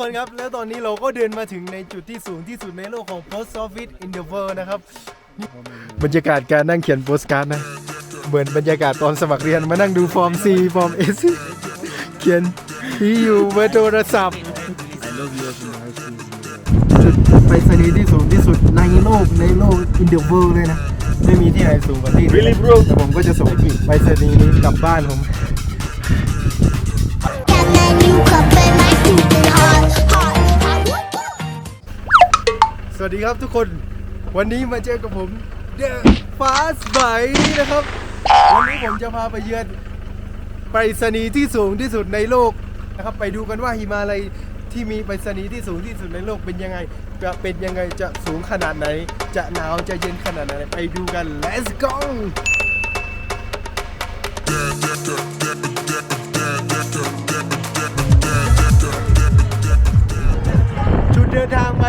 คนครับ แล้วตอนนี้เราก็เดินมาถึงในจุดที่สูงที่สุดในโลกของ Post Office in the World นะครับนี่บรรยากาศการนั่งเขียนโปสการ์ดนะ เหมือนบรรยากาศตอนสมัครเรียนมานั่งดูฟอร์ม C ฟอร์ม S เขียนที่อยู่เบอร์โทรศัพท์จุดไปรษณีย์ที่สูงที่สุดในโลกในโลก in the world เลยนะ ไม่มีที่ไหนสูงกว่าที่นี่ Really, bro? แต่ผมก็จะส่งไปรษณีย์นี้กลับบ้านผม And then you cup สวัสดีครับทุกคน วันนี้มาเจอกับผม The Fast b y นะครับ วันนี้ผมจะพาไปเยือนไปรษณีย์ที่สูงที่สุดในโลกนะครับ ไปดูกันว่าหิมาลัยที่มีไปรษณีย์ที่สูงที่สุดในโลกเป็นยังไงจะเป็นยังไงจะสูงขนาดไหน จะหนาวจะเย็นขนาดไหนไปดูกัน let's go เดินทางไป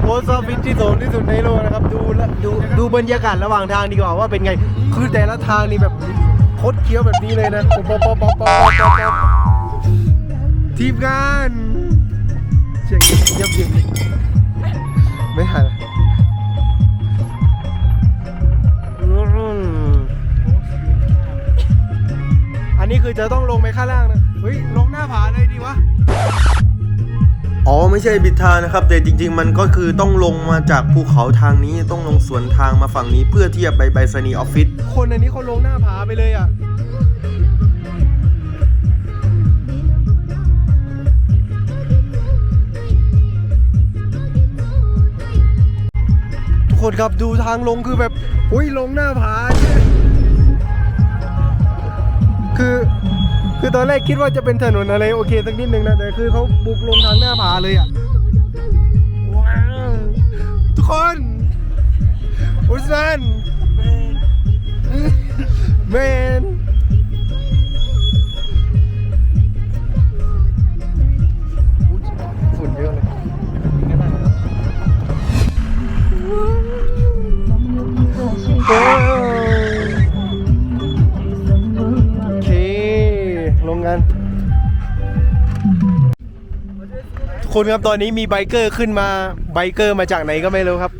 โพสต์ออฟฟิศที่สูงที่สุดในโลกนะครับ ดูและดูดูบรรยากาศระหว่างทางดีกว่าว่าเป็นไง คือแต่ละทางนี่แบบคดเคี้ยวแบบนี้เลยนะปอปป๊อปป๊อปป๊อปป๊อปป๊อปทีมงานเชียงเยียบเยียบไม่หันอันนี้คือจะต้องลงไปข้างล่างนะ เฮ้ย ลงหน้าผาเลยดีวะ อ๋อไม่ใช่บิดทางนะครับ แต่จริง ๆ มันก็คือต้องลงมาจากภูเขาทางนี้ต้องลงสวนทางมาฝั่งนี้เพื่อที่จะไปไปรษณีออฟฟิศคนอันนี้เขาลงหน้าผาไปเลยอะทุกคนครับดูทางลงคือแบบอุ้ยลงหน้าผาคือ คือตอนแรกคิดว่าจะเป็นถนนอะไรโอเคสักนิดนึงนะแต่คือเขาบุกลงทางหน้าผาเลยอะว้าวทุกคนอุสมันแมนฝุ่น ทุกคนครับตอนนี้มีไบเกอร์ขึ้นมาไบเกอร์มาจากไหนก็ไม่รู้ครับ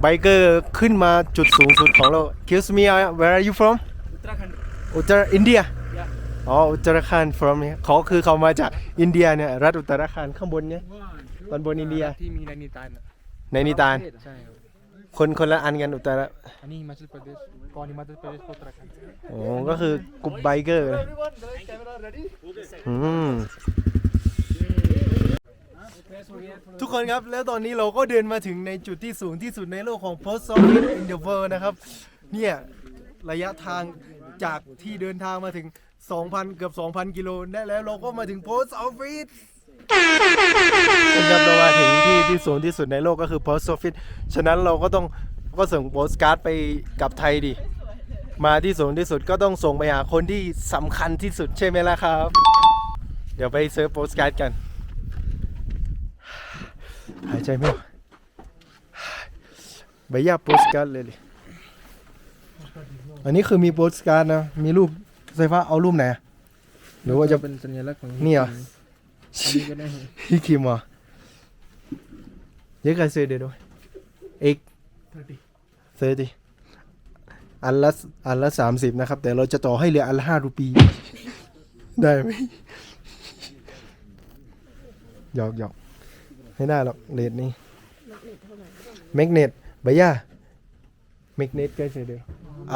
ไบเกอร์ขึ้นมาจุดสูงสุดของโลก Excuse me uh, where are you from อุตรอินเดียอ๋ออุตรขาน from เนี่ยเขาคือเขามาจากอินเดียเนี่ยรัฐอุตรขานข้างบนเนี่ยตอนบนอินเดียที่มีในนิตานอะในนิตานใช่ครับคนคนละอันกันอุตรอันนี้มาจากประเทศก่อนนี้มาจากประเทศโคตรกันโอ้ก็คือกลุ่มไบเกอร์เลยอืม ทุกคนครับ แล้วตอนนี้เราก็เดินมาถึงในจุดที่สูงที่สุดในโลกของ Post Office in the World นะครับ เนี่ยระยะทางจากที่เดินทางมาถึง 2,000 เกือบ 2,000 กิโลได้แล้วเราก็มาถึง Post Office นะครับเรามาถึงที่ที่สูงที่สุดในโลกก็คือ Post Office ฉะนั้นเราก็ต้องก็ส่งโปสการ์ดไปกลับไทยดิ มาที่สูงที่สุดก็ต้องส่งไปหาคนที่สำคัญที่สุดใช่ไหมล่ะครับ เดี๋ยวไปเซิร์ฟโปสการ์ดกัน หายใจไม่ออกใบหญ้าโปสการ์ดเลยดิอันนี้คือมีโปสการ์ดนะ มีรูปไฟฟ้าเอารูปไหนอะหรือว่าจะเป็นสัญลักษณ์ของนี่เหรออันนี้ก็ได้ฮิคิมอะเยอะกันเซเดด้วยเอกเซดีอันละอันละสามสิบนะครับ แต่เราจะต่อให้เหลืออันละห้ารูปี ได้ไหมหยอกหยอก ไม่ได้หรอกเลทนี้แมกเนตใบย่าแมกเนต कैसे दे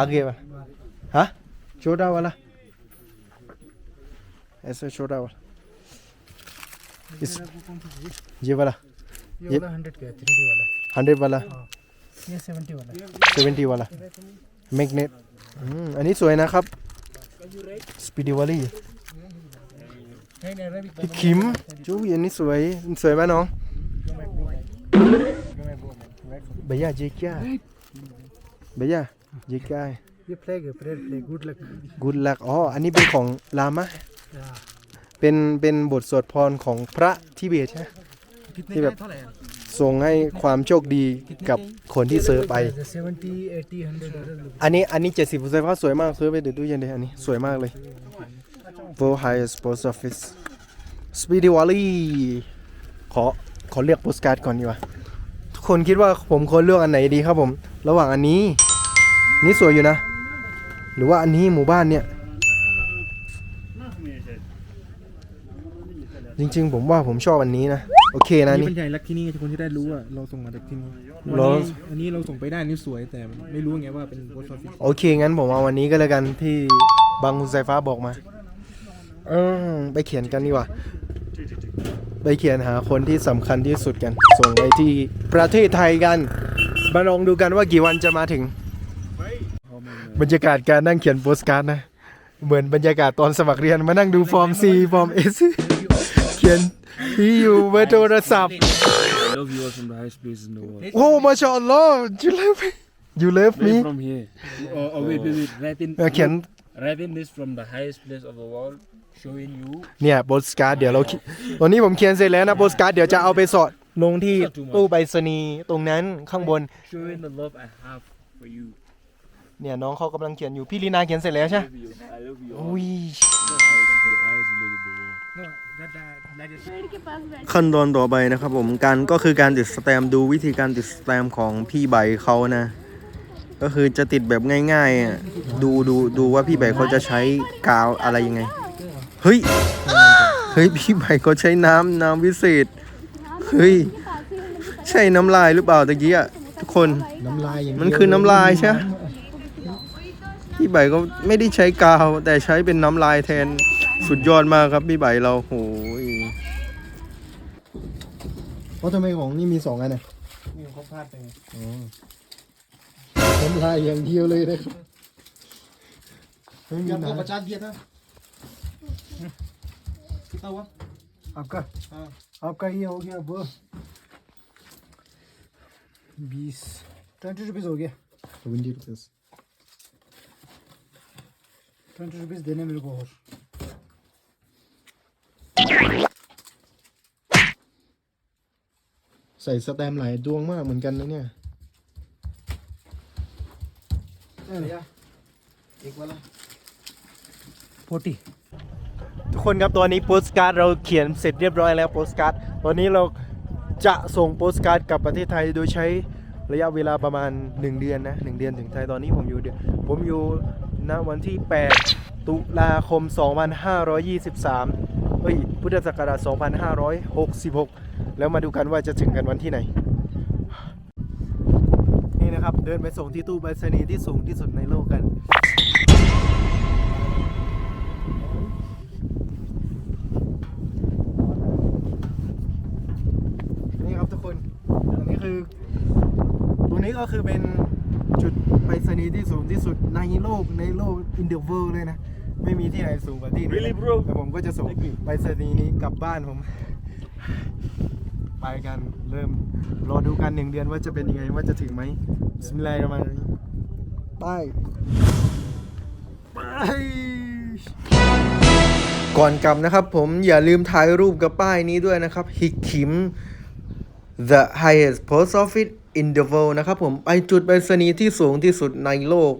आगे वाला हाँ छोटा वाला ऐसे छोटा वाला इस ये वाला ये वाला हंड्रेड का थ्री डी वाला हंड्रेड वाला ये सेवेंटी वाला 70 वाला แมกเนตอันนี้สวยนะครับสปีดีวอลี่ नहीं नहीं रवि พี่คิมจูอันนี้สวยสวยป่ะน้อง เบียร์เจ๊ก้าเบียร์เจ๊ก้า ये फ्लैग है प्रेयर फ्लैग गुड लक กุดลักอ๋ออันนี้เป็นของลามะเป็นเป็นบทสวดพรของพระทิเบตใช่ไหม कितने ये का बात- है थोड़ा यार ส่งให้ความโชคดีกับคนที่ซื้อไป seventy eighty hundred dollar อันนี้อันนี้เจ็ดสิบไฟฟ้าสวยมากซื้อไปเดี๋ยวตู้เย็นเลยอันนี้สวยมากเลย World Highest Post Office สปีดีวอลลี่ขอ ขอเลือกโปสการ์ดก่อนดีกว่า ทุกคนคิดว่าผมควรเลือกอันไหนดีครับผม ระหว่างอันนี้ นี่สวยอยู่นะ หรือว่าอันนี้หมู่บ้านเนี่ย จริง ๆ ผมว่าผมชอบอันนี้นะ โอเคนะนี่นี่ เป็นใหญ่ลักที่นี่ทุกคนที่ได้รู้ว่าเราส่งมาจากที่นี่เราอันนี้อันนี้เราส่งไปได้นี่สวยแต่ไม่รู้ไงว่าเป็นโพสต์ออฟฟิศโอเค งั้นผมเอาวันนี้ก็แล้วกันที่บางคุณสายฟ้าบอกมาเออไปเขียนกันดีกว่า ไปเขียนหาคนที่สำคัญที่สุดกัน ส่งไปที่ประเทศไทยกันมาลองดูกันว่ากี่วันจะมาถึง บรรยากาศการนั่งเขียนโปสการ์ดนะ เหมือนบรรยากาศตอนสมัครเรียนมานั่งดูฟอร์ม C ฟอร์ม S เขียนที่อยู่เบอร์โทรศัพท์ I love you all from the highest places in the world. โอ้มาชาอัลลอฮ์ you love me you love me Right from here. Oh, oh wait, wait, wait. Writing, เออเขียน writing this from the highest place of the world, showing you เนี่ยโปสการ์ดเดี๋ยวเราเขียนตอนนี้ผมเขียนเสร็จแล้วนะโปสการ์ดเดี๋ยวจะเอาไปสอดลงที่ตู้ไปรษณีย์ตรงนั้นข้างบน showing the love I have for you. เนี่ยน้องเขากำลังเขียนอยู่พี่ลีนาเขียนเสร็จแล้วใช่ I love you. I love you. all. อุ้ย From the highest place of the world. No, that, that, that is ขั้นตอนต่อไปนะครับผมการก็คือการติดสแตมป์ดูวิธีการติดสแตมป์ของพี่ใบเขานะ ก็คือจะติดแบบง่ายๆอะดูดูดูว่าพี่ใบเขาจะใช้กาวอะไรยังไง เฮ้ย เฮ้ย พี่ใหม่ก็ใช้น้ำน้ำวิเศษ เฮ้ย ใช่น้ำลายหรือเปล่าตะกี้อะทุกคน น้ำลายมันคือน้ำลายใช่ไหมพี่ใบก็ไม่ได้ใช้กาว แต่ใช้เป็นน้ำลายแทนสุดยอดมากครับพี่ใบเราโหยเพราะทำไมของนี่มีสองอันเนี่ยนี่เขาพลาดไปน้ำลายอย่างเดียวเลยนะครับไม่มีนประจานเดียนะ कितना हुआ आपका हाँ आपका ये हो गया वो बीस ट्वेंटी रुपीज़ हो गया ट्वेंटी रुपीज ट्वेंटी रुपीज़ देने मेरे को और ใส่สแตมป์หลายดวงมากเหมือนกันนะเนี่ย एक वाला फोर्टी ทุกคนครับตอนนี้โปสการ์ดเราเขียนเสร็จเรียบร้อยแล้วโปสการ์ดตอนนี้เราจะส่งโปสการ์ดกลับประเทศไทยโดยใช้ระยะเวลาประมาณ 1 เดือนนะ1เดือนถึงไทยตอนนี้ผมอยู่เดือนผมอยู่ณวันที่ 8 ตุลาคม 2523เฮ้ยพุทธศักราช 2566 แล้วมาดูกันว่าจะถึงกันวันที่ไหน นี่นะครับเดินไปส่งที่ตู้ไปรษณีย์ที่สูงที่สุดในโลกกัน นี้ก็คือเป็นจุดไปรษณีย์ที่สูงที่สุดในโลกในโลกอินเดอร์เวิลเลยนะ ไม่มีที่ไหนสูงกว่าที่นี่ Really, bro? แต่ผมก็จะส่งไปรษณีย์นี้กลับบ้านผม ไปกันเริ่มรอดูกันหนึ่งเดือนว่าจะเป็นยังไงว่าจะถึงไหมสมิลายมาไปไป ก่อนกลับนะครับผมอย่าลืมถ่ายรูปกับป้ายนี้ด้วยนะครับ ฮิคิม The highest post office อินเดเวลนะครับผมไปจุดไปรษณีย์ที่สูงที่สุดในโลก